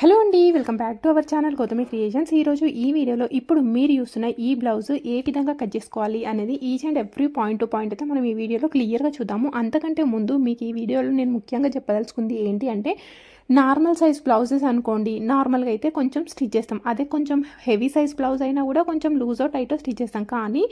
Hello అండి welcome back to our channel Gautami creations ఈరోజు ఈ వీడియోలో ఇప్పుడు మీరు చూస్తున్న ఈ బ్లౌజ్ ఏ విధంగా కట్ చేసుకోవాలి అనేది each and every point to point అయితే మనం ఈ వీడియోలో క్లియర్గా చూద్దాము. అంతకంటే ముందు మీకు ఈ వీడియోలో నేను ముఖ్యంగా చెప్పదలుచుకుంది ఏంటి అంటే నార్మల్ సైజ్ బ్లౌజెస్ అనుకోండి నార్మల్గా అయితే కొంచెం స్టిచ్ చేస్తాం. అదే కొంచెం హెవీ సైజ్ బ్లౌజ్ అయినా కూడా కొంచెం లూజో టైటో స్టిచ్ చేస్తాం. కానీ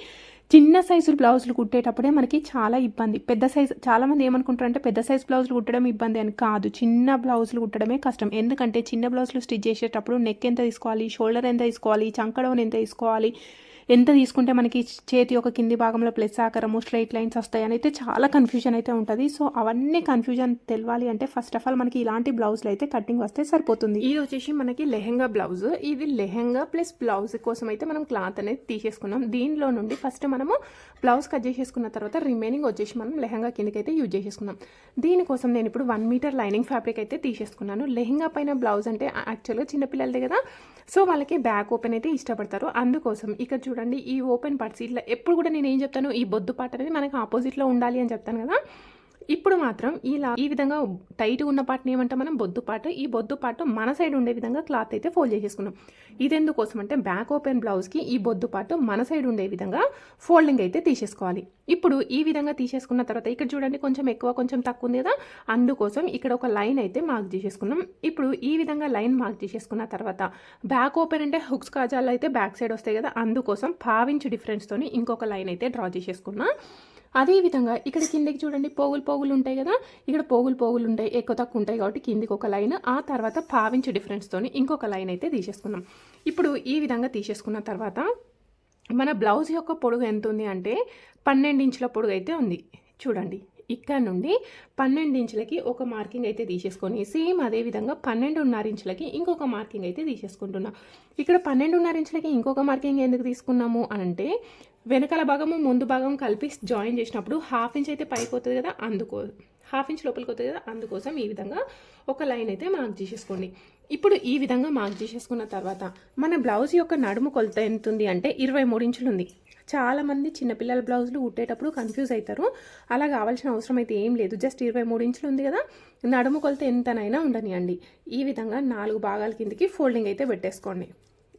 చిన్న సైజులు బ్లౌజులు కుట్టేటప్పుడే మనకి చాలా ఇబ్బంది. పెద్ద సైజ్ చాలామంది ఏమనుకుంటారంటే పెద్ద సైజ్ బ్లౌజులు కుట్టడం ఇబ్బంది అని కాదు. చిన్న బ్లౌజులు కుట్టడమే కష్టం. ఎందుకంటే చిన్న బ్లౌజులు స్టిచ్ చేసేటప్పుడు నెక్ ఎంత తీసుకోవాలి షోల్డర్ ఎంత తీసుకోవాలి చంకడవన్ ఎంత తీసుకోవాలి ఎంత తీసుకుంటే మనకి చేతి యొక్క కింది భాగంలో ప్లస్ ఆకారము స్ట్రైట్ లైన్స్ వస్తాయి అని అయితే చాలా కన్ఫ్యూజన్ అయితే ఉంటుంది. సో అవన్నీ కన్ఫ్యూజన్ తెలవాలి అంటే ఫస్ట్ ఆఫ్ ఆల్ మనకి ఇలాంటి బ్లౌజ్లు అయితే కటింగ్ వస్తే సరిపోతుంది. ఇది వచ్చేసి మనకి లెహెంగా బ్లౌజ్ ఇది లెహెంగా ప్లస్ బ్లౌజ్ కోసం అయితే మనం క్లాత్ అనేది తీసేసుకున్నాం. దీనిలో నుండి ఫస్ట్ మనము బ్లౌజ్ కట్ చేసేసుకున్న తర్వాత రిమైనింగ్ వచ్చేసి మనం లెహంగా కిందకి అయితే యూజ్ చేసేసుకున్నాం దీనికోసం నేను ఇప్పుడు వన్ మీటర్ లైనింగ్ ఫ్యాబ్రిక్ అయితే తీసేసుకున్నాను. లెహంగా పైన బ్లౌజ్ అంటే యాక్చువల్గా చిన్నపిల్లలదే కదా. సో వాళ్ళకి బ్యాక్ ఓపెన్ అయితే ఇష్టపడతారు. అందుకోసం ఇక్కడ చూడండి ఈ ఓపెన్ పార్ట్స్ ఇట్లా ఎప్పుడు కూడా నేను ఏం చెప్తాను ఈ బొద్దు పార్ట్ అనేది మనకి ఆపోజిట్లో ఉండాలి అని చెప్తాను కదా. ఇప్పుడు మాత్రం ఇలా ఈ విధంగా టైట్ ఉన్న పాటని ఏమంటాం మనం? బొద్దు పాటు. ఈ బొద్దు పాటు మన సైడ్ ఉండే విధంగా క్లాత్ అయితే ఫోల్డ్ చేసేసుకున్నాం. ఇది ఎందుకోసం అంటే బ్యాక్ ఓపెన్ బ్లౌజ్కి ఈ బొద్దు పాటు మన సైడ్ ఉండే విధంగా ఫోల్డింగ్ అయితే తీసేసుకోవాలి. ఇప్పుడు ఈ విధంగా తీసేసుకున్న తర్వాత ఇక్కడ చూడండి కొంచెం ఎక్కువ కొంచెం తక్కువ ఉంది కదా? అందుకోసం ఇక్కడ ఒక లైన్ అయితే మార్క్ చేసేసుకున్నాం. ఇప్పుడు ఈ విధంగా లైన్ మార్క్ చేసేసుకున్న తర్వాత బ్యాక్ ఓపెన్ అంటే హుక్స్ కాజాలు అయితే బ్యాక్ సైడ్ వస్తాయి కదా? అందుకోసం పావించు డిఫరెన్స్తో ఇంకొక లైన్ అయితే డ్రా చేసేసుకున్నా. అదేవిధంగా ఇక్కడ కిందకి చూడండి పోగులు పోగులు ఉంటాయి కదా? ఇక్కడ పోగులు పోగులు ఉంటాయి ఎక్కువ తక్కువ ఉంటాయి కాబట్టి కిందికి ఒక లైన్ ఆ తర్వాత పావించు డిఫరెన్స్తో ఇంకొక లైన్ అయితే తీసేసుకున్నాం ఇప్పుడు ఈ విధంగా తీసేసుకున్న తర్వాత మన బ్లౌజ్ యొక్క పొడుగు ఎంత ఉంది అంటే పన్నెండు ఇంచుల పొడుగు అయితే ఉంది. చూడండి ఇక్కడ నుండి పన్నెండు ఇంచులకి ఒక మార్కింగ్ అయితే తీసేసుకొని సేమ్ అదే విధంగా పన్నెండున్నర ఇంచులకి ఇంకొక మార్కింగ్ అయితే తీసేసుకుంటున్నా. ఇక్కడ పన్నెండున్నర ఇంచులకి ఇంకొక మార్కింగ్ ఎందుకు తీసుకున్నాము అంటే వెనకాల భాగము ముందు భాగం కలిపి జాయిన్ చేసినప్పుడు హాఫ్ ఇంచ్ అయితే పైకి అవుతుంది కదా అందుకో హాఫ్ ఇంచ్ లోపలికి అవుతుంది కదా అందుకోసం ఈ విధంగా ఒక లైన్ అయితే మార్క్ చేసేసుకోండి. ఇప్పుడు ఈ విధంగా మార్క్ చేసేసుకున్న తర్వాత మన బ్లౌజ్ యొక్క నడుము కొలత ఎంత ఉంది అంటే ఇరవై మూడు ఇంచులు ఉంది. చాలామంది చిన్నపిల్లల బ్లౌజులు కుట్టేటప్పుడు కన్ఫ్యూజ్ అవుతారు అలా కావాల్సిన అవసరం అయితే ఏం లేదు. జస్ట్ ఇరవై మూడు ఇంచులు ఉంది కదా నడుము కొలత ఎంతనైనా ఉండనియండి. ఈ విధంగా నాలుగు భాగాల కిందకి ఫోల్డింగ్ అయితే పెట్టేసుకోండి.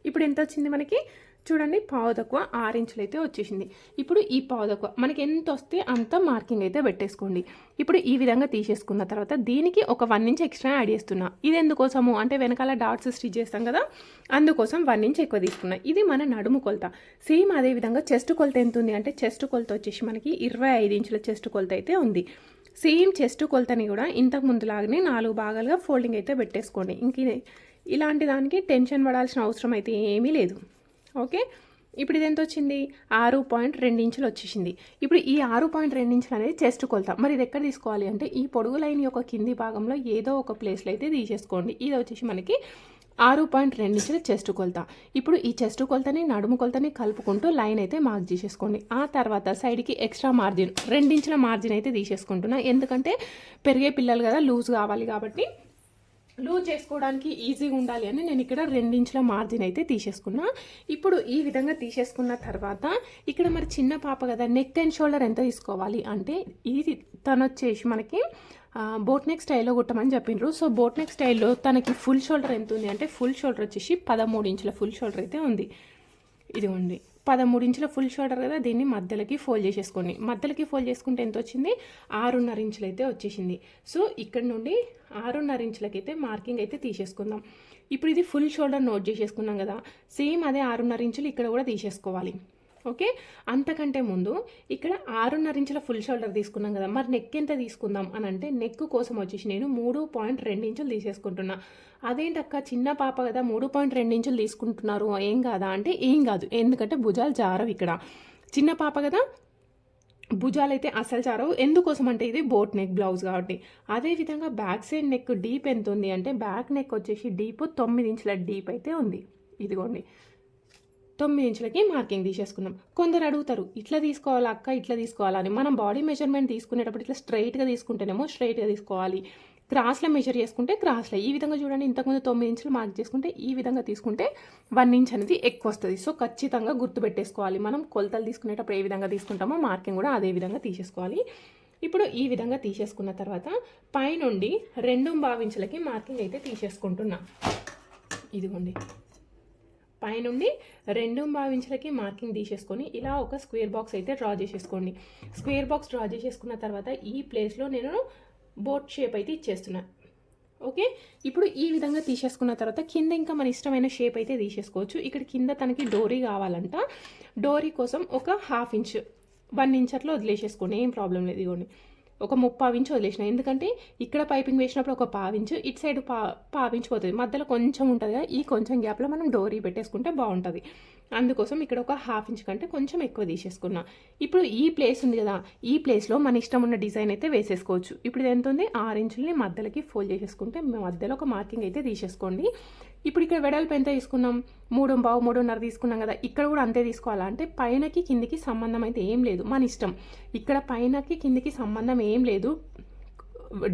ఇప్పుడు ఎంత వచ్చింది మనకి? చూడండి పావు తక్కువ ఆరు ఇంచులు అయితే వచ్చేసింది. ఇప్పుడు ఈ పావు తక్కువ మనకి ఎంత వస్తే అంత మార్కింగ్ అయితే పెట్టేసుకోండి. ఇప్పుడు ఈ విధంగా తీసేసుకున్న తర్వాత దీనికి ఒక వన్ ఇంచ్ ఎక్స్ట్రా యాడ్ చేస్తున్నా. ఇది ఎందుకోసము? అంటే వెనకాల డాట్స్ స్టిచ్ చేస్తాం కదా అందుకోసం వన్ ఇంచ్ ఎక్కువ తీసుకున్నా. ఇది మన నడుము కొలత. సేమ్ అదే విధంగా చెస్ట్ కొలత ఎంత ఉంది? అంటే చెస్ట్ కొలత వచ్చేసి మనకి ఇరవై ఐదు ఇంచుల చెస్ట్ కొలత అయితే ఉంది. సేమ్ చెస్ట్ కొలతని కూడా ఇంతకు ముందులాగానే నాలుగు భాగాలుగా ఫోల్డింగ్ అయితే పెట్టేసుకోండి. ఇంక ఇలాంటి దానికి టెన్షన్ పడాల్సిన అవసరం అయితే ఏమీ లేదు. ఓకే? ఇప్పుడు ఇది ఎంత వచ్చింది ఆరు పాయింట్ రెండు ఇంచులు వచ్చేసింది. ఇప్పుడు ఈ ఆరు పాయింట్ రెండు ఇంచులు అనేది చెస్ట్ కొలత. మరి ఇది ఎక్కడ తీసుకోవాలి అంటే ఈ పొడుగు లైన్ యొక్క కింది భాగంలో ఏదో ఒక ప్లేస్లో అయితే తీసేసుకోండి. ఇది వచ్చేసి మనకి ఆరు పాయింట్ రెండు ఇంచుల చెస్ట్ కొలత. ఇప్పుడు ఈ చెస్ట్ కొలతని నడుము కొలతని కలుపుకుంటూ లైన్ అయితే మార్క్ చేసేసుకోండి. ఆ తర్వాత సైడ్కి ఎక్స్ట్రా మార్జిన్ రెండించుల మార్జిన్ అయితే తీసేసుకుంటున్నా. ఎందుకంటే పెరిగే పిల్లలు కదా లూజ్ కావాలి కాబట్టి లూజ్ చేసుకోవడానికి ఈజీగా ఉండాలి అని నేను ఇక్కడ రెండించుల మార్జిన్ అయితే తీసేసుకున్నా. ఇప్పుడు ఈ విధంగా తీసేసుకున్న తర్వాత ఇక్కడ మరి చిన్న పాప కదా నెక్ అండ్ షోల్డర్ ఎంత తీసుకోవాలి అంటే ఇది తను వచ్చేసి మనకి బోట్ నెక్ స్టైల్లో కుట్టమని చెప్పిండ్రు సో బోట్ నెక్ స్టైల్లో తనకి ఫుల్ షోల్డర్ ఎంత ఉంది అంటే ఫుల్ షోల్డర్ వచ్చేసి పదమూడు ఇంచుల ఫుల్ షోల్డర్ అయితే ఉంది. ఇది ఉంది. పదమూడు ఇంచుల ఫుల్ షోల్డర్ కదా దీన్ని మధ్యలోకి ఫోల్డ్ చేసేసుకోండి. మధ్యలోకి ఫోల్డ్ చేసుకుంటే ఎంత వచ్చింది? ఆరున్నర ఇంచులు అయితే వచ్చేసింది. సో ఇక్కడ నుండి ఆరున్నర ఇంచులకైతే మార్కింగ్ అయితే తీసేసుకుందాం. ఇప్పుడు ఇది ఫుల్ షోల్డర్ నోట్ చేసేసుకున్నాం కదా సేమ్ అదే ఆరున్నర ఇంచులు ఇక్కడ కూడా తీసేసుకోవాలి. ఓకే? అంతకంటే ముందు ఇక్కడ ఆరున్నర ఇంచుల ఫుల్ షోల్డర్ తీసుకున్నాం కదా మరి నెక్ ఎంత తీసుకుందాం అని అంటే నెక్ కోసం వచ్చేసి నేను మూడు పాయింట్ రెండు ఇంచులు తీసేసుకుంటున్నా. అదేంటక్క చిన్న పాప కదా మూడు పాయింట్ రెండు ఇంచులు తీసుకుంటున్నారు ఏం కాదా అంటే ఏం కాదు ఎందుకంటే భుజాలు జారవు ఇక్కడ. చిన్న పాప కదా భుజాలు అయితే అసలు చారవు ఎందుకోసం అంటే ఇది బోట్ నెక్ బ్లౌజ్ కాబట్టి. అదేవిధంగా బ్యాక్ సైడ్ నెక్ డీప్ ఎంత ఉంది అంటే బ్యాక్ నెక్ వచ్చేసి డీప్ తొమ్మిది ఇంచుల డీప్ అయితే ఉంది. ఇదిగోండి. తొమ్మిది ఇంచులకి మార్కింగ్ తీసేసుకున్నాం. కొందరు అడుగుతారు ఇట్లా తీసుకోవాలా అక్క ఇట్లా తీసుకోవాలని మనం బాడీ మెజర్మెంట్ తీసుకునేటప్పుడు ఇట్లా స్ట్రైట్గా తీసుకుంటేనేమో స్ట్రైట్గా తీసుకోవాలి. క్రాస్లో మెజర్ చేసుకుంటే క్రాస్లో ఈ విధంగా చూడండి ఇంతకుముందు తొమ్మిది ఇంచులు మార్క్ చేసుకుంటే ఈ విధంగా తీసుకుంటే వన్ ఇంచ్ అనేది ఎక్కువ వస్తుంది. సో ఖచ్చితంగా గుర్తుపెట్టేసుకోవాలి మనం కొలతలు తీసుకునేటప్పుడు ఏ విధంగా తీసుకుంటామో మార్కింగ్ కూడా అదే విధంగా తీసేసుకోవాలి. ఇప్పుడు ఈ విధంగా తీసేసుకున్న తర్వాత పైనుండి రెండు భావించులకి మార్కింగ్ అయితే తీసేసుకుంటున్నా. ఇదిగోండి. పైనుండి రెండు భావించలకి మార్కింగ్ తీసేసుకొని ఇలా ఒక స్క్వేర్ బాక్స్ అయితే డ్రా చేసేసుకోండి. స్క్వేర్ బాక్స్ డ్రా చేసేసుకున్న తర్వాత ఈ ప్లేస్లో నేను బోట్ షేప్ అయితే ఇచ్చేస్తున్నా. ఓకే? ఇప్పుడు ఈ విధంగా తీసేసుకున్న తర్వాత కింద ఇంకా మన ఇష్టమైన షేప్ అయితే తీసేసుకోవచ్చు. ఇక్కడ కింద తనకి డోరీ కావాలంట. డోరీ కోసం ఒక హాఫ్ ఇంచ్ వన్ ఇంచ్ అట్లా వదిలేసేసుకోండి. ఏం ప్రాబ్లం లేదు ఇదిగోండి. ఒక ముప్పావు ఇంచు వదిలేసిన. ఎందుకంటే ఇక్కడ పైపింగ్ వేసినప్పుడు ఒక పావించు ఇటు సైడ్ పా పావించు పోతుంది మధ్యలో కొంచెం ఉంటుంది కదా ఈ కొంచెం గ్యాప్లో మనం డోరీ పెట్టేసుకుంటే బాగుంటుంది. అందుకోసం ఇక్కడ ఒక హాఫ్ ఇంచ్ కంటే కొంచెం ఎక్కువ తీసేసుకున్నా. ఇప్పుడు ఈ ప్లేస్ ఉంది కదా ఈ ప్లేస్లో మన ఇష్టం ఉన్న డిజైన్ అయితే వేసేసుకోవచ్చు. ఇప్పుడు ఇది ఎంత ఉంది? ఆరు ఇంచుల్ని మధ్యలోకి ఫోల్డ్ చేసేసుకుంటే మధ్యలో ఒక మార్కింగ్ అయితే తీసేసుకోండి. ఇప్పుడు ఇక్కడ వెడల్పు ఎంత తీసుకున్నాం? మూడు బావు మూడున్నర తీసుకున్నాం కదా. ఇక్కడ కూడా అంతే తీసుకోవాలా? అంటే పైనకి కిందికి సంబంధం అయితే ఏం లేదు. మన ఇష్టం. ఇక్కడ పైనకి కిందికి సంబంధం ఏం లేదు.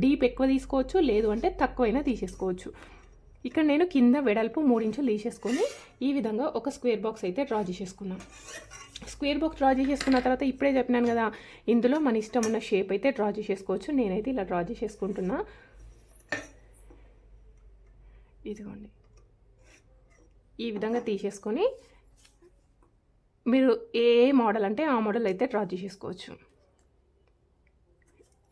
డీప్ ఎక్కువ తీసుకోవచ్చు లేదు అంటే తక్కువైనా తీసేసుకోవచ్చు. ఇక్కడ నేను కింద వెడల్పు మూడించులు తీసేసుకొని ఈ విధంగా ఒక స్క్వేర్ బాక్స్ అయితే డ్రా చేసేసుకున్నాం. స్క్వేర్ బాక్స్ డ్రా చేసేసుకున్న తర్వాత ఇప్పుడే చెప్పినాను కదా ఇందులో మన ఇష్టం ఉన్న షేప్ అయితే డ్రా చేసేసుకోవచ్చు. నేనైతే ఇలా డ్రా చేసేసుకుంటున్నా. ఇదిగోండి. ఈ విధంగా తీసేసుకొని మీరు ఏ మోడల్ అంటే ఆ మోడల్ అయితే డ్రా చేసేసుకోవచ్చు.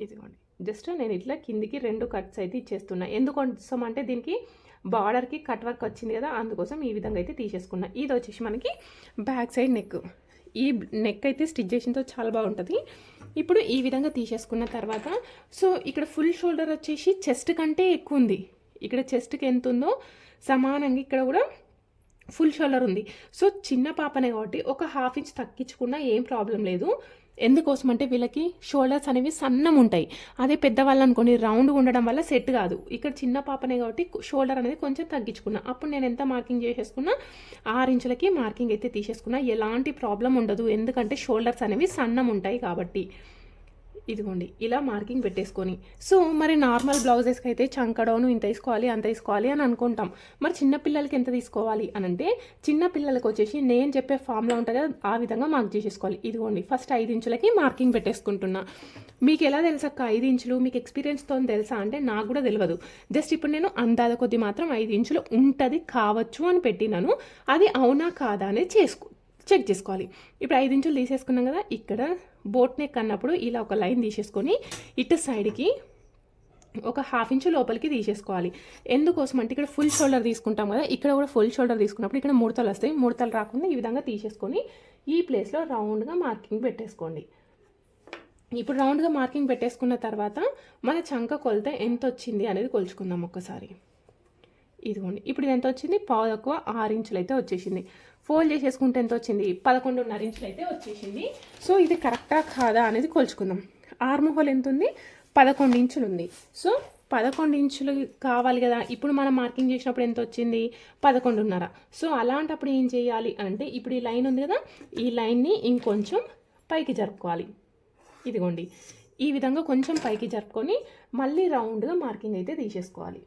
ఇదిగోండి. జస్ట్ నేను ఇట్లా కిందికి రెండు కట్స్ అయితే ఇచ్చేస్తున్నా. ఎందుకోసం అంటే దీనికి బార్డర్కి కట్ వర్క్ వచ్చింది కదా అందుకోసం ఈ విధంగా అయితే తీసేసుకున్నా. ఇది వచ్చేసి మనకి బ్యాక్ సైడ్ నెక్. ఈ నెక్ అయితే స్టిచ్ చేసినతో చాలా బాగుంటుంది. ఇప్పుడు ఈ విధంగా తీసేసుకున్న తర్వాత సో ఇక్కడ ఫుల్ షోల్డర్ వచ్చేసి చెస్ట్ కంటే ఎక్కువ ఉంది. ఇక్కడ చెస్ట్కి ఎంత ఉందో సమానంగా ఇక్కడ కూడా ఫుల్ షోల్డర్ ఉంది. సో చిన్న పాపనే కాబట్టి ఒక హాఫ్ ఇంచ్ తగ్గించుకున్నా ఏం ప్రాబ్లం లేదు. ఎందుకోసం అంటే వీళ్ళకి షోల్డర్స్ అనేవి సన్నం ఉంటాయి. అదే పెద్దవాళ్ళు అనుకోండి రౌండ్గా ఉండడం వల్ల సెట్ కాదు. ఇక్కడ చిన్న పాపనే కాబట్టి షోల్డర్ అనేది కొంచెం తగ్గించుకున్నా. అప్పుడు నేను ఎంత మార్కింగ్ చేసేసుకున్నా? ఆరు ఇంచులకి మార్కింగ్ అయితే తీసేసుకున్నా. ఎలాంటి ప్రాబ్లం ఉండదు. ఎందుకంటే షోల్డర్స్ అనేవి సన్నం ఉంటాయి కాబట్టి. ఇదిగోండి ఇలా మార్కింగ్ పెట్టేసుకొని. సో మరి నార్మల్ బ్లౌజెస్కి అయితే చంకడౌను ఇంత తీసుకోవాలి అంత తీసుకోవాలి అని అనుకుంటాం. మరి చిన్నపిల్లలకి ఎంత తీసుకోవాలి అని అంటే చిన్న పిల్లలకి వచ్చేసి నేను చెప్పే ఫామ్లో ఉంటుంది కదా ఆ విధంగా మార్క్ చేసేసుకోవాలి. ఇదిగోండి ఫస్ట్ ఐదు ఇంచులకి మార్కింగ్ పెట్టేసుకుంటున్నా. మీకు ఎలా తెలుసక్క ఐదు ఇంచులు? మీకు ఎక్స్పీరియన్స్తో తెలుసా? అంటే నాకు కూడా తెలియదు. జస్ట్ ఇప్పుడు నేను అందాద కొద్ది మాత్రం ఐదు ఇంచులు ఉంటుంది కావచ్చు అని పెట్టినాను. అది అవునా కాదా అనేది చేసుకో చెక్ చేసుకోవాలి. ఇప్పుడు ఐదు ఇంచులు తీసేసుకున్నాం కదా ఇక్కడ బోట్ నెక్ అన్నప్పుడు ఇలా ఒక లైన్ తీసేసుకొని ఇటు సైడ్కి ఒక హాఫ్ ఇంచు లోపలికి తీసేసుకోవాలి. ఎందుకోసం అంటే ఇక్కడ ఫుల్ షోల్డర్ తీసుకుంటాం కదా ఇక్కడ కూడా ఫుల్ షోల్డర్ తీసుకున్నప్పుడు ఇక్కడ ముడతలు వస్తాయి. ముడతలు రాకుండా ఈ విధంగా తీసేసుకొని ఈ ప్లేస్లో రౌండ్గా మార్కింగ్ పెట్టేసుకోండి. ఇప్పుడు రౌండ్గా మార్కింగ్ పెట్టేసుకున్న తర్వాత మన చంక కొలత ఎంత వచ్చింది అనేది కొలుచుకుందాం ఒక్కసారి. ఇదిగోండి. ఇప్పుడు ఇది ఎంత వచ్చింది పావు తక్కువ ఆరు ఇంచులు అయితే వచ్చేసింది. ఫోల్డ్ చేసేసుకుంటే ఎంత వచ్చింది పదకొండున్నర ఇంచులు అయితే వచ్చేసింది. సో ఇది కరెక్టా కాదా అనేది కొలుచుకుందాం. ఆర్మహోల్ ఎంత ఉంది పదకొండు ఇంచులు ఉంది. సో పదకొండు ఇంచులు కావాలి కదా. ఇప్పుడు మనం మార్కింగ్ చేసినప్పుడు ఎంత వచ్చింది పదకొండున్నర. సో అలాంటప్పుడు ఏం చేయాలి అంటే ఇప్పుడు ఈ లైన్ ఉంది కదా ఈ లైన్ని ఇంకొంచెం పైకి జరుపుకోవాలి. ఇదిగోండి. ఈ విధంగా కొంచెం పైకి జరుపుకొని మళ్ళీ రౌండ్గా మార్కింగ్ అయితే తీసేసుకోవాలి.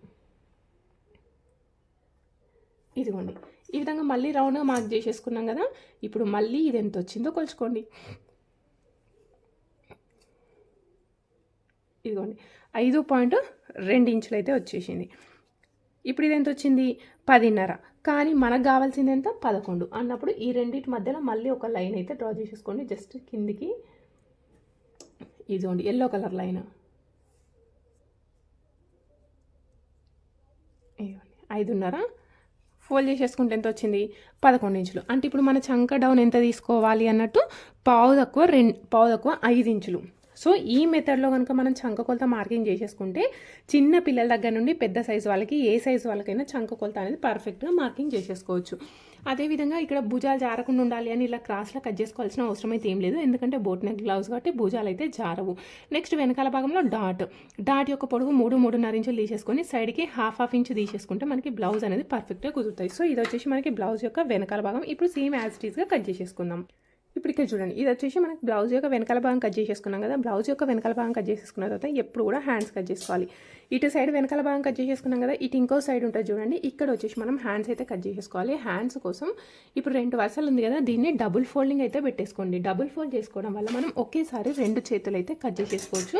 ఇదిగోండి. ఈ విధంగా మళ్ళీ రౌండ్గా మార్క్ చేసేసుకున్నాం కదా. ఇప్పుడు మళ్ళీ ఇది ఎంత వచ్చిందో కొలుచుకోండి. ఇదిగోండి. ఐదు పాయింట్ రెండు ఇంచులు అయితే వచ్చేసింది. ఇప్పుడు ఇది ఎంత వచ్చింది? పదిన్నర. కానీ మనకు కావాల్సింది ఎంత? పదకొండు. అన్నప్పుడు ఈ రెండింటి మధ్యలో మళ్ళీ ఒక లైన్ అయితే డ్రా చేసేసుకోండి. జస్ట్ కిందికి ఇదిగోండి ఎల్లో కలర్ లైన్. ఇదిగోండి ఐదున్నర. ఫోల్డ్ చేసేసుకుంటే ఎంత వచ్చింది? పదకొండు ఇంచులు. అంటే ఇప్పుడు మన చంక డౌన్ ఎంత తీసుకోవాలి అన్నట్టు? పావు తక్కువ రెండు పావు తక్కువ ఐదు ఇంచులు. సో ఈ మెథడ్లో కనుక మనం చంక కొలత మార్కింగ్ చేసేసుకుంటే చిన్న పిల్లల దగ్గర నుండి పెద్ద సైజు వాళ్ళకి ఏ సైజు వాళ్ళకైనా చంక కొలత అనేది పర్ఫెక్ట్గా మార్కింగ్ చేసేసుకోవచ్చు. అదేవిధంగా ఇక్కడ భుజాలు జారకుండా ఉండాలి అని ఇలా క్రాస్లో కట్ చేసుకోవాల్సిన అవసరం అయితే ఏం లేదు. ఎందుకంటే బోట్ నెక్ గ్లౌజ్ కాబట్టి భుజాలు అయితే జారవు. నెక్స్ట్ వెనకాల భాగంలో డాట్ డాట్ యొక్క పొడవు మూడు మూడున్నర ఇంచులు తీసేసుకొని సైడ్కి హాఫ్ హాఫ్ ఇంచు తీసేసుకుంటే మనకి బ్లౌజ్ అనేది పర్ఫెక్ట్గా కుదురుతాయి. సో ఇది వచ్చేసి మనకి బ్లౌజ్ యొక్క వెనకాల భాగం. ఇప్పుడు సేమ్ యాజ్ టీస్గా కట్ చేసేసుకుందాం. ఇప్పుడు ఇక్కడ చూడండి ఇది వచ్చేసి మనకు బ్లౌజ్ యొక్క వెనకాల భాగం కట్ చేసేసుకున్నాం కదా బ్లౌజ్ యొక్క వెనకాల భాగం కట్ చేసేసుకున్న తర్వాత ఎప్పుడు కూడా హ్యాండ్స్ కట్ చేసుకోవాలి. ఇటు సైడ్ వెనకాల భాగం కట్ చేసేసుకున్నాం కదా ఇటు ఇంకో సైడ్ ఉంటుంది చూడండి. ఇక్కడ వచ్చేసి మనం హ్యాండ్స్ అయితే కట్ చేసేసుకోవాలి. హ్యాండ్స్ కోసం ఇప్పుడు రెండు వరుసలు ఉంది కదా దీన్ని డబుల్ ఫోల్డింగ్ అయితే పెట్టేసుకోండి. డబుల్ ఫోల్డ్ చేసుకోవడం వల్ల మనం ఒకేసారి రెండు చేతులు అయితే కట్ చేసేసుకోవచ్చు.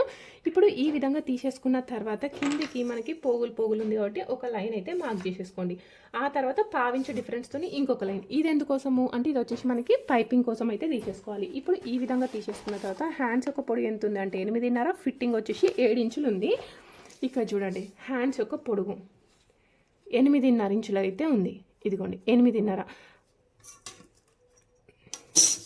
ఇప్పుడు ఈ విధంగా తీసేసుకున్న తర్వాత కిందికి మనకి పోగులు పోగులు ఉంది కాబట్టి ఒక లైన్ అయితే మార్క్ చేసేసుకోండి. ఆ తర్వాత పావించే డిఫరెన్స్తో ఇంకొక లైన్ ఇది ఎందుకోసము? అంటే ఇది వచ్చేసి మనకి పైపింగ్ కోసం అయితే తీసేసుకోవాలి. ఇప్పుడు ఈ విధంగా తీసేసుకున్న తర్వాత హ్యాండ్స్ ఒక పొడి ఎంత ఉంది అంటే ఎనిమిదిన్నర ఫిట్టింగ్ వచ్చేసి ఏడు ఇంచులు ఉంది. ఇక్కడ చూడండి. హ్యాండ్స్ యొక్క పొడుగు. ఎనిమిదిన్నర ఇంచులు అయితే ఉంది. ఇదిగోండి ఎనిమిదిన్నర.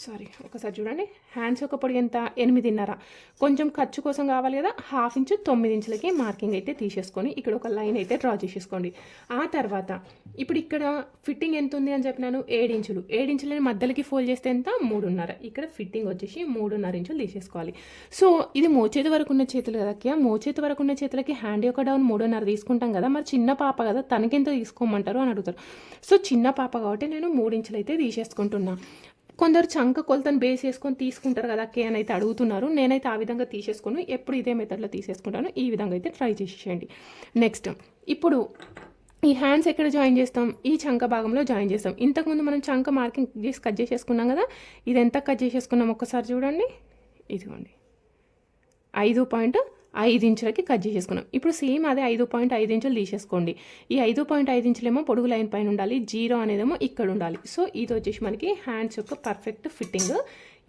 సారీ ఒకసారి చూడండి. హ్యాండ్స్ ఒక పొడి ఎంత? ఎనిమిదిన్నర. కొంచెం ఖర్చు కోసం కావాలి కదా? హాఫ్ ఇంచు తొమ్మిది ఇంచులకి మార్కింగ్ అయితే తీసేసుకొని ఇక్కడ ఒక లైన్ అయితే డ్రా చేసేసుకోండి. ఆ తర్వాత ఇప్పుడు ఇక్కడ ఫిట్టింగ్ ఎంత ఉంది అని చెప్పినాను? ఏడించులు ఏడించులని మధ్యలోకి ఫోల్డ్ చేస్తే ఎంత? మూడున్నర. ఇక్కడ ఫిట్టింగ్ వచ్చేసి మూడున్నర ఇంచులు తీసేసుకోవాలి. సో ఇది మోచేతి వరకు ఉన్న చేతులు కదా మోచేతి వరకు ఉన్న చేతులకి హ్యాండ్ యొక్క డౌన్ మూడున్నర తీసుకుంటాం కదా? మరి చిన్న పాప కదా తనకెంత తీసుకోమంటారు అని అడుగుతారు. సో చిన్న పాప కాబట్టి నేను మూడించులు అయితే తీసేసుకుంటున్నా. కొందరు చంక కొలతను బేస్ చేసుకొని తీసుకుంటారు కదా కే అని అయితే అడుగుతున్నారు. నేనైతే ఆ విధంగా తీసేసుకుని ఎప్పుడు ఇదే మెథడ్లో తీసేసుకుంటాను ఈ విధంగా అయితే ట్రై చేసేయండి. నెక్స్ట్ ఇప్పుడు ఈ హ్యాండ్స్ ఎక్కడ జాయిన్ చేస్తాం? ఈ చంక భాగంలో జాయిన్ చేస్తాం. ఇంతకుముందు మనం చంక మార్కింగ్ చేసి కట్ చేసేసుకున్నాం కదా? ఇది ఎంత కట్ చేసేసుకున్నాం? ఒక్కసారి చూడండి. ఇదిగోండి. ఐదు పాయింట్ ఐదు ఇంచులకి కట్ చేసేసుకున్నాం. ఇప్పుడు సేమ్ అదే ఐదు పాయింట్ ఐదు ఇంచులు తీసేసుకోండి. ఈ ఐదు పాయింట్ ఐదు ఇంచులేమో పొడుగు లైన్ పైన ఉండాలి జీరో అనేదేమో ఇక్కడ ఉండాలి. సో ఇది వచ్చేసి మనకి హ్యాండ్స్ యొక్క పర్ఫెక్ట్ ఫిట్టింగ్.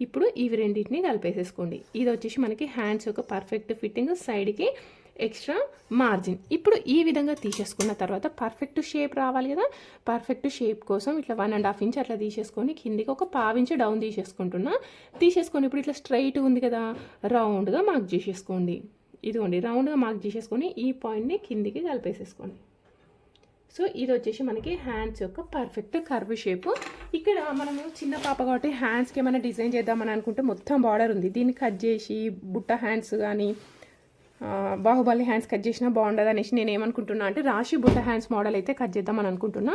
ఇప్పుడు ఇవి రెండింటిని కలిపేసేసుకోండి. ఇది వచ్చేసి మనకి హ్యాండ్స్ యొక్క పర్ఫెక్ట్ ఫిట్టింగ్ సైడ్కి ఎక్స్ట్రా మార్జిన్. ఇప్పుడు ఈ విధంగా తీసేసుకున్న తర్వాత పర్ఫెక్ట్ షేప్ రావాలి కదా? పర్ఫెక్ట్ షేప్ కోసం ఇట్లా వన్ అండ్ హాఫ్ ఇంచ్ అట్లా తీసేసుకొని కిందికి ఒక పావించి డౌన్ తీసేసుకుంటున్నా. తీసేసుకొని ఇప్పుడు ఇట్లా స్ట్రైట్ ఉంది కదా? రౌండ్గా మార్క్ చేసేసుకోండి. ఇదిగోండి రౌండ్గా మార్క్ చేసేసుకొని ఈ పాయింట్ని కిందికి కలిపేసేసుకోండి. సో ఇది వచ్చేసి మనకి హ్యాండ్స్ యొక్క పర్ఫెక్ట్ కర్వ్ షేప్ ఇక్కడ మనము చిన్న పాప కాబట్టి హ్యాండ్స్కి ఏమైనా డిజైన్ చేద్దామని అనుకుంటే మొత్తం బార్డర్ ఉంది. దీన్ని కట్ చేసి బుట్ట హ్యాండ్స్ కానీ బాహుబలి హ్యాండ్స్ కట్ చేసినా బాగుండదు అనేసి నేను ఏమనుకుంటున్నా అంటే రాశి బుట్ట హ్యాండ్స్ మోడల్ అయితే కట్ చేద్దామని అనుకుంటున్నా.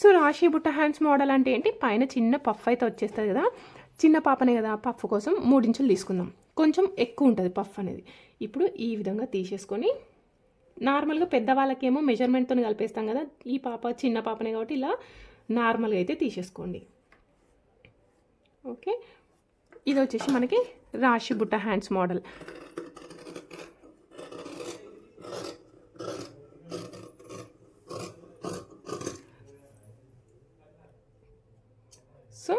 సో రాశి బుట్ట హ్యాండ్స్ మోడల్ అంటే ఏంటి? పైన చిన్న పఫ్ అయితే వచ్చేస్తుంది కదా. చిన్న పాపనే కదా పఫ్ కోసం మూడించులు తీసుకుందాం. కొంచెం ఎక్కువ ఉంటుంది పఫ్ అనేది. ఇప్పుడు ఈ విధంగా తీసేసుకొని నార్మల్గా పెద్దవాళ్ళకేమో మెజర్మెంట్తో కలిపేస్తాం కదా ఈ పాప చిన్న పాపనే కాబట్టి ఇలా నార్మల్గా అయితే తీసేసుకోండి. ఓకే? ఇది వచ్చేసి మనకి రాశి బుట్ట హ్యాండ్స్ మోడల్. సో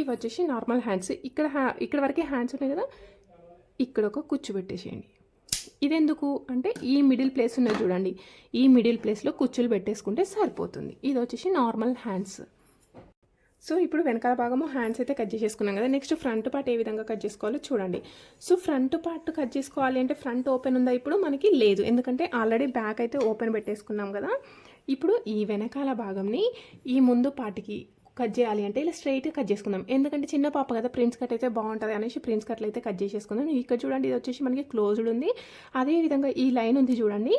ఇవి వచ్చేసి నార్మల్ హ్యాండ్స్ ఇక్కడ హ్యా ఇక్కడ వరకే హ్యాండ్స్ ఉన్నాయి కదా ఇక్కడ ఒక కుచ్చు పెట్టేసేయండి ఇదెందుకు? అంటే ఈ మిడిల్ ప్లేస్ ఉన్నది చూడండి. ఈ మిడిల్ ప్లేస్లో కుచ్చులు పెట్టేసుకుంటే సరిపోతుంది. ఇది వచ్చేసి నార్మల్ హ్యాండ్స్ సో ఇప్పుడు వెనకాల భాగము హ్యాండ్స్ అయితే కట్ చేసేసుకున్నాం కదా. నెక్స్ట్ ఫ్రంట్ పార్ట్ ఏ విధంగా కట్ చేసుకోవాలో చూడండి. సో ఫ్రంట్ పార్ట్ కట్ చేసుకోవాలి అంటే ఫ్రంట్ ఓపెన్ ఉందా? ఇప్పుడు మనకి లేదు. ఎందుకంటే ఆల్రెడీ బ్యాక్ అయితే ఓపెన్ పెట్టేసుకున్నాం కదా. ఇప్పుడు ఈ వెనకాల భాగంని ఈ ముందు పార్ట్కి కట్ చేయాలి అంటే ఇలా స్ట్రైట్ కట్ చేసుకుందాం. ఎందుకంటే చిన్న పాప కదా ప్రిన్స్ కట్ అయితే బాగుంటుంది అనేసి ప్రిన్స్ కట్లు అయితే కట్ చేసేసుకుందాం. ఇక్కడ చూడండి ఇది వచ్చేసి మనకి క్లోజ్డ్ ఉంది. అదే విధంగా ఈ లైన్ ఉంది చూడండి.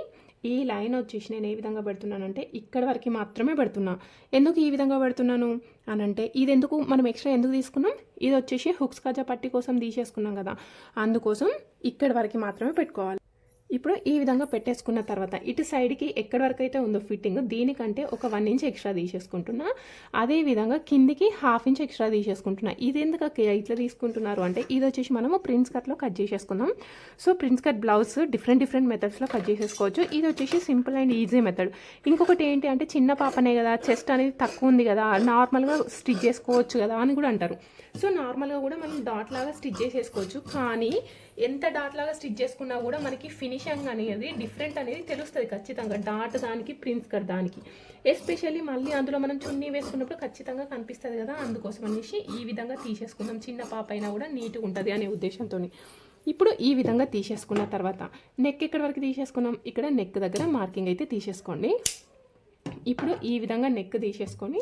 ఈ లైన్ వచ్చేసి నేను ఏ విధంగా పెడుతున్నానంటే ఇక్కడ వరకు మాత్రమే పెడుతున్నా. ఎందుకు ఈ విధంగా పెడుతున్నాను అని అంటే ఇది ఎందుకు మనం ఎక్స్ట్రా ఎందుకు తీసుకున్నాం? ఇది వచ్చేసి హుక్స్ కాజా పట్టి కోసం తీసేసుకున్నాం కదా. అందుకోసం ఇక్కడ వరకు మాత్రమే పెట్టుకోవాలి. ఇప్పుడు ఈ విధంగా పెట్టేసుకున్న తర్వాత ఇటు సైడ్కి ఎక్కడి వరకు అయితే ఉందో ఫిట్టింగ్ దీనికంటే ఒక వన్ ఇంచ్ ఎక్స్ట్రా తీసేసుకుంటున్నా. అదే విధంగా కిందికి హాఫ్ ఇంచ్ ఎక్స్ట్రా తీసేసుకుంటున్నా. ఇది ఎందుకు ఇట్లా తీసుకుంటున్నారు అంటే ఇది వచ్చేసి మనము ప్రిన్స్ కట్లో కట్ చేసేసుకుందాం. So prince cut blouse different different మెథడ్స్లో cut చేసేసుకోవచ్చు. ఇది వచ్చేసి సింపుల్ అండ్ ఈజీ మెథడ్ ఇంకొకటి ఏంటి అంటే చిన్న పాపనే కదా చెస్ట్ అనేది తక్కువ ఉంది కదా నార్మల్గా స్టిచ్ చేసుకోవచ్చు కదా అని కూడా అంటారు. సో నార్మల్గా కూడా మనం డాట్ లాగా స్టిచ్ చేసేసుకోవచ్చు. కానీ ఎంత డాట్ లాగా స్టిచ్ చేసుకున్నా కూడా మనకి ఫినిషింగ్ అనేది డిఫరెంట్ అనేది తెలుస్తుంది ఖచ్చితంగా. డాట్ దానికి ప్రిన్స్ కట్ దానికి. ఎస్పెషల్లీ మళ్ళీ అందులో మనం చున్నీ వేసుకున్నప్పుడు ఖచ్చితంగా కనిపిస్తుంది కదా అందుకోసం అనేసి ఈ విధంగా తీసేసుకుందాం. చిన్న పాప అయినా కూడా నీట్గా ఉంటుంది అనే ఉద్దేశంతో ఇప్పుడు ఈ విధంగా తీసేసుకున్న తర్వాత నెక్ ఎక్కడి వరకు తీసేసుకున్నాం? ఇక్కడ నెక్ దగ్గర మార్కింగ్ అయితే తీసేసుకోండి. ఇప్పుడు ఈ విధంగా నెక్ తీసేసుకొని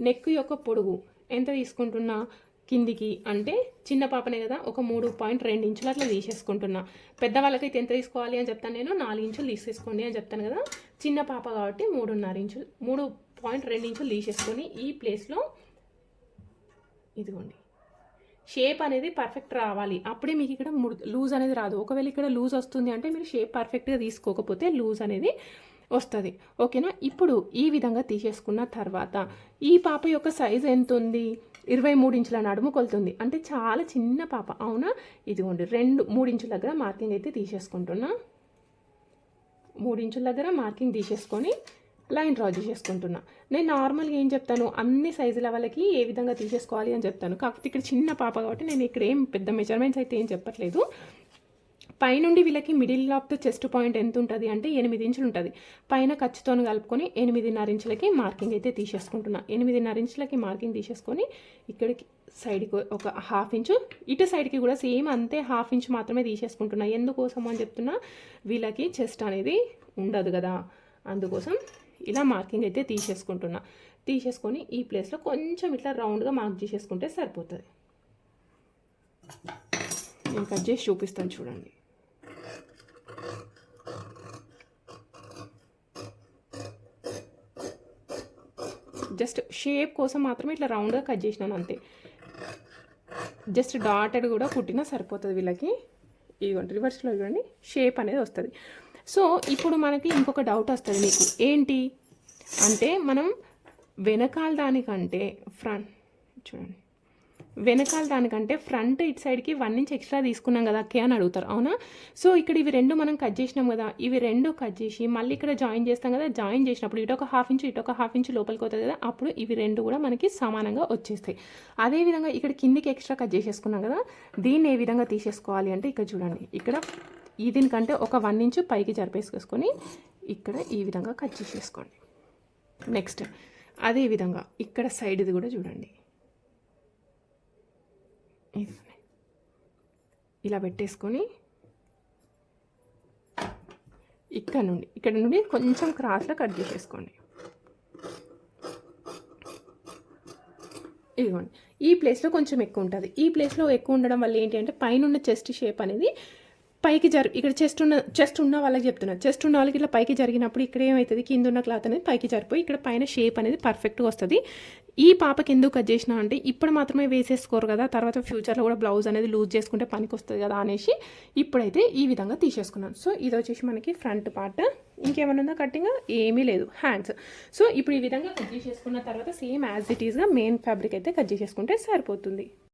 నెక్ యొక్క పొడుగు ఎంత తీసుకుంటున్నా? కిందికి అంటే చిన్న పాపనే కదా ఒక మూడు పాయింట్ రెండు ఇంచులు అట్లా తీసేసుకుంటున్నా. పెద్దవాళ్ళకైతే ఎంత తీసుకోవాలి అని చెప్తాను నేను? నాలుగు ఇంచులు తీసేసుకోండి అని చెప్తాను కదా. చిన్న పాప కాబట్టి మూడున్నర ఇంచులు మూడు పాయింట్ రెండు ఇంచులు తీసేసుకొని ఈ ప్లేస్లో ఇదిగోండి. షేప్ అనేది పర్ఫెక్ట్ రావాలి. అప్పుడే మీకు ఇక్కడ లూజ్ అనేది రాదు. ఒకవేళ ఇక్కడ లూజ్ వస్తుంది అంటే మీరు షేప్ పర్ఫెక్ట్గా తీసుకోకపోతే లూజ్ అనేది వస్తుంది. ఓకేనా? ఇప్పుడు ఈ విధంగా తీసేసుకున్న తర్వాత ఈ పాప యొక్క సైజ్ ఎంత ఉంది ఇరవై మూడు ఇంచుల నడుము కొలుతుంది. అంటే చాలా చిన్న పాప. అవునా? ఇదిగోండి రెండు మూడు ఇంచుల దగ్గర మార్కింగ్ అయితే తీసేసుకుంటున్నా. మూడు ఇంచుల దగ్గర మార్కింగ్ తీసేసుకొని లైన్ డ్రా చేసేసుకుంటున్నా. నేను నార్మల్గా ఏం చెప్తాను? అన్ని సైజుల వాళ్ళకి ఏ విధంగా తీసేసుకోవాలి అని చెప్తాను. కాకపోతే ఇక్కడ చిన్న పాప కాబట్టి నేను ఇక్కడ ఏం పెద్ద మెజర్మెంట్స్ అయితే ఏం చెప్పట్లేదు. పైనుండి వీళ్ళకి middle of the chest point ఎంత ఉంటుంది అంటే ఎనిమిది ఇంచులు ఉంటుంది. పైన ఖర్చుతో కలుపుకొని ఎనిమిదిన్నర ఇంచులకి మార్కింగ్ అయితే తీసేసుకుంటున్నా. ఎనిమిదిన్నర ఇంచులకి మార్కింగ్ తీసేసుకొని ఇక్కడికి సైడ్కి ఒక హాఫ్ ఇంచు ఇటు సైడ్కి కూడా సేమ్ అంతే హాఫ్ ఇంచ్ మాత్రమే తీసేసుకుంటున్నా. ఎందుకోసం అని చెప్తున్నా వీళ్ళకి చెస్ట్ అనేది ఉండదు కదా. అందుకోసం ఇలా మార్కింగ్ అయితే తీసేసుకుంటున్నా. తీసేసుకొని ఈ ప్లేస్లో కొంచెం ఇట్లా రౌండ్గా మార్క్ చేసేసుకుంటే సరిపోతుంది. నేను కట్ చేసి చూపిస్తాను చూడండి. జస్ట్ షేప్ కోసం మాత్రమే ఇట్లా రౌండ్గా కట్ చేసినాను అంతే. జస్ట్ డాటెడ్ కూడా కుట్టినా సరిపోతుంది వీళ్ళకి. ఇదిగోండి రివర్స్లో చూడండి షేప్ అనేది వస్తుంది. సో ఇప్పుడు మనకి ఇంకొక డౌట్ వస్తుంది మీకు. ఏంటి? అంటే మనం వెనకాల దానికంటే ఫ్రంట్ చూడండి. వెనకాల దానికంటే ఫ్రంట్ ఇటు సైడ్కి వన్ ఇంచ్ ఎక్స్ట్రా తీసుకున్నాం కదా అక్కే అని అడుగుతారు. అవునా? సో ఇక్కడ ఇవి రెండు మనం కట్ చేసినాం కదా ఇవి రెండు కట్ చేసి మళ్ళీ ఇక్కడ జాయిన్ చేస్తాం కదా జాయిన్ చేసినప్పుడు ఇటు ఒక హాఫ్ ఇంచ్ ఇటు ఒక హాఫ్ ఇంచ్ లోపలికి అవుతుంది కదా అప్పుడు ఇవి రెండు కూడా మనకి సమానంగా వచ్చేస్తాయి. అదేవిధంగా ఇక్కడ కిందికి ఎక్స్ట్రా కట్ చేసేసుకున్నాం కదా దీన్ని ఏ విధంగా తీసేసుకోవాలి అంటే ఇక్కడ చూడండి. ఇక్కడ ఈ దీనికంటే ఒక వన్ ఇంచ్ పైకి జరిపేసుకొని ఇక్కడ ఈ విధంగా కట్ చేసేసుకోండి. నెక్స్ట్ అదే విధంగా ఇక్కడ సైడ్ది కూడా చూడండి. ఇలా పెట్టేసుకొని ఇక్కడ నుండి ఇక్కడ నుండి కొంచెం క్రాస్లో కట్ చేసేసుకోండి. ఇదిగోండి. ఈ ప్లేస్లో కొంచెం ఎక్కువ ఉంటుంది. ఈ ప్లేస్లో ఎక్కువ ఉండడం వల్ల ఏంటి అంటే పైన ఉన్న చెస్ట్ షేప్ అనేది పైకి జరి ఇక్కడ చెస్ట్ ఉన్న చెస్ట్ ఉన్న వాళ్ళకి చెప్తున్నా. చెస్ట్ ఉన్న వాళ్ళకి ఇట్లా పైకి జరిగినప్పుడు ఇక్కడ ఏమవుతుంది కింద ఉన్న క్లాత్ అనేది పైకి జరిపోయి ఇక్కడ పైన షేప్ అనేది పర్ఫెక్ట్గా వస్తుంది. ఈ పాపకి ఎందుకు కట్ చేసినా అంటే ఇప్పుడు మాత్రమే వేసేసుకోరు కదా తర్వాత ఫ్యూచర్లో కూడా బ్లౌజ్ అనేది లూజ్ చేసుకుంటే పనికి వస్తుంది కదా అనేసి ఇప్పుడైతే ఈ విధంగా తీసేసుకున్నాను సో ఇది వచ్చేసి మనకి ఫ్రంట్ పార్ట్. ఇంకేమైనా ఉందా కటింగ్ ఏమీ లేదు. హ్యాండ్స్. సో ఇప్పుడు ఈ విధంగా కట్ చేసేసుకున్న తర్వాత సేమ్ యాజ్ ఇట్ ఈస్గా మెయిన్ ఫ్యాబ్రిక్ అయితే కట్ చేసేసుకుంటే సరిపోతుంది.